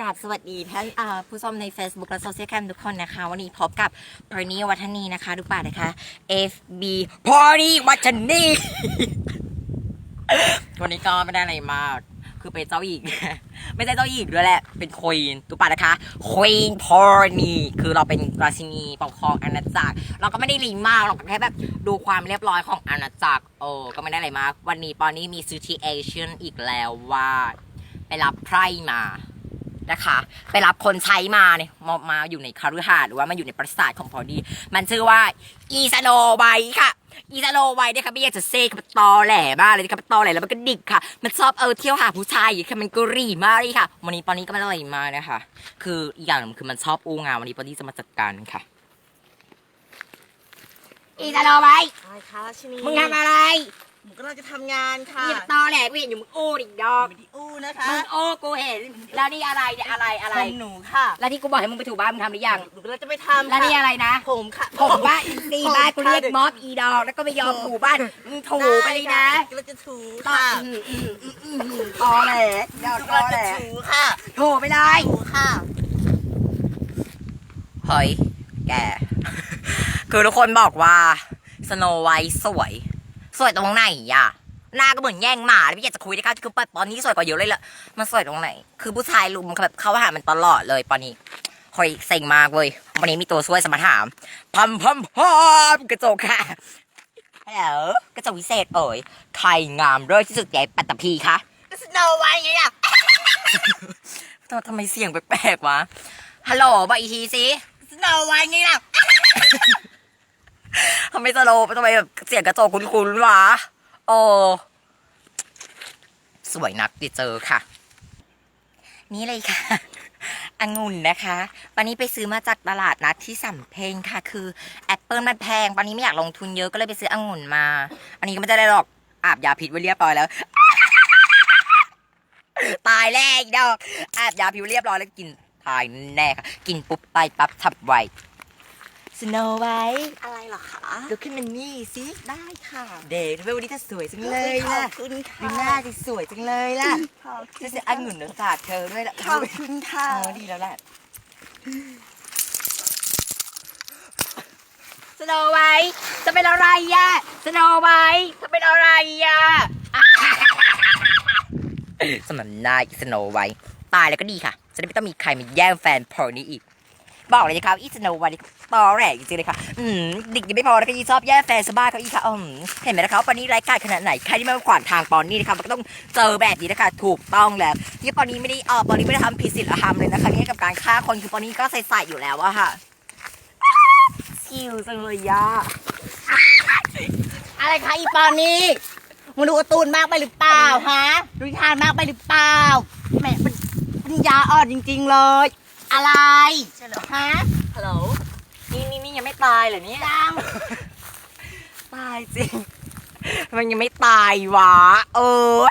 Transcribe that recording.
กราบสวัสดีท่านผู้ชมใน Facebook และโซเชียลแคมทุกคนนะคะ วันนี้พบกับพรณีวัฒนีนะคะดูป่านะคะ FB พรณีวัฒนีวันนี้ก็ไม่ได้อะไรมากคือเป็นเจ้าหญิงไม่ใช่เจ้าหญิงด้วยแหละ เป็นควีนตุป่านะคะควีนพรณีคือเราเป็นราชินีปกครองอาณาจักร เราก็ไม่ได้รีมากเราก็แค่แบบดูความเรียบร้อยของอาณาจักรเออก็ไม่ได้อะไรมาก วันนี้ปอนนี่มี situation อีกแล้วว่า ไปรับไพร่มานะคะ ไปรับคนใช้มาเนี่ยมามาอยู่ในคารุหาสน์หรือว่ามาอยู่ในปราสาทของพอดี มันชื่อว่า อีสโนไวท์ค่ะ อีสโนไวท์เนี่ยค่ะไม่อยากจะเซ่กับตอแหลมากเลยนะคะตอแหลแล้วมันก็ดิกค่ะ มันชอบเออเที่ยวหาผู้ชายอย่างค่ะมันก็รีมากเลยค่ะ วันนี้ปอนนี้ก็ไม่ได้อะไรมากนะคะ คืออีกอย่างหนึ่งคือมันชอบอู้งานวันนี้ปอนนี้จะมาจัดการมันค่ะ อีสโนไวท์อะไรคะราชินีมึงทำอะไร หนูกำลังจะทำงานค่ะอย่าตอแหลกูเห็นอยู่มึงอู้ดิดอกไม่ได้อู้นะคะมึงโอ้กูเห็นแล้วนี่อะไรเนี่ยอะไรอะไรผมหนูค่ะแล้วที่กูบอกให้มึงไปถูบ้านมึงทำหรือยังหนูกำลังจะไปทำแล้วนี่ค่ะอะไรนะ ผมค่ะผมบ้านอินซีผมบ้านกูเรียกค่ะม็อบอีดอก แล้วก็ไม่ยอมถูบ้านมึงถูไปเลยนะกำลังจะถูต่อค่ะอืมอืมอืมอืมอืมตอแหลยอดหนูตอกำลังแหลจะถูค่ะถูไปเลยถูค่ะเฮ้ยแก คือทุกคนบอกว่าสโนไวท์สวย สวยตรงไหนอะหน้าก็เหมือนแย่งหมาเลยพี่อยากจะคุยนะคะคือตอนนี้สวยกว่าเยอะเลยล่ะมันสวยตรงไหน คือผู้ชายลุมแบบเข้าหามันตลอดเลยตอนนี้เฮ้ยเซ็งมากเว้ยวันนี้มีตัวช่วยสมรถามพัมพัมพัมกระจกค่ะฮัลโหลกระจกวิเศษเอ่ยใครงามเลิศที่สุดแกปัตตภีคะก็สโนไวท์ไงอะทำทำไมเสียงแปลกๆวะฮัลโหลบอกอีกทีสิสโนไวท์ไงล่ะทำ ไมสโลว์ทำไมแบบเสียงกระจกคุ้นๆวะโอ้สวยนักที่เจอค่ะ นี่เลยค่ะองุ่นนะคะ วันนี้ไปซื้อมาจากตลาดนัดที่สำเพงค่ะ คือแอปเปิลมันแพง วันนี้ไม่อยากลงทุนเยอะก็เลยไปซื้อองุ่นมา อันนี้ก็ไม่ได้หรอก อาบยาพิษไว้เรียบร้อยแล้ว ตายแล้วอีกดอก อาบยาพิษไว้เรียบร้อยแล้วกินตายแน่ค่ะ กินปุ๊บตายปั๊บทับไว โนไวท์อะไรเหรอคะลุกขึ้นมานี่สิได้ค่ะเด็กทำไมวันนี้เธอสวยจังเลยขอล่ะบคุณค่ะดูหน้าสิสวยจังเลยล่ะขอบคุจะณซื้อองุ่นมาฝากเธอด้วยล่ะขอบคุณค่ะเออดีแล้วแหละสโนไวท์จะเป็นอะไรยะสโนไวท์จะเป็นอะไรยะสมันนายสโนไวท์ตายแล้วก็ดีค่ะ จะได้ไม่ต้องมีใครมาแย่งแฟนพอนี้อีก บอกเลยนะครับอีสโนไวท์ตอแหลกจริงๆเลยค่ะอืมดิกยังไม่พอนะคะยี่ชอบแย่แฟนสบ้าเขาอีกค่ะอืมเห็นไหมนะคะว่าปอนนี้ไร้ค่าขนาดไหนใครที่มาขวางทางปอนนี่นะคะมันก็ต้องเจอแบบนี้นะคะถูกต้องแล้วที่ปอนนี้ไม่ได้เออปอนนี้ไม่ได้ทำผิดศีลธรรมเลยนะคะนี่กับการฆ่าคนคือปอนนี้ก็ใส่ๆอยู่แล้วอะค่ะชิวจังเลยย่าอะไรคะอีปอนนี่มึงดูการ์ตูนมากไปหรือเปล่าฮะดูทานมากไปหรือเปล่าแหมมันปัญญาอ่อนจริง ๆ เลย อะไรใช่เหรอฮะฮัลโหลนี่นี่นี่ยังไม่ตายเหรอเนี่ยยังตายจริง มันยังไม่ตายวะเออ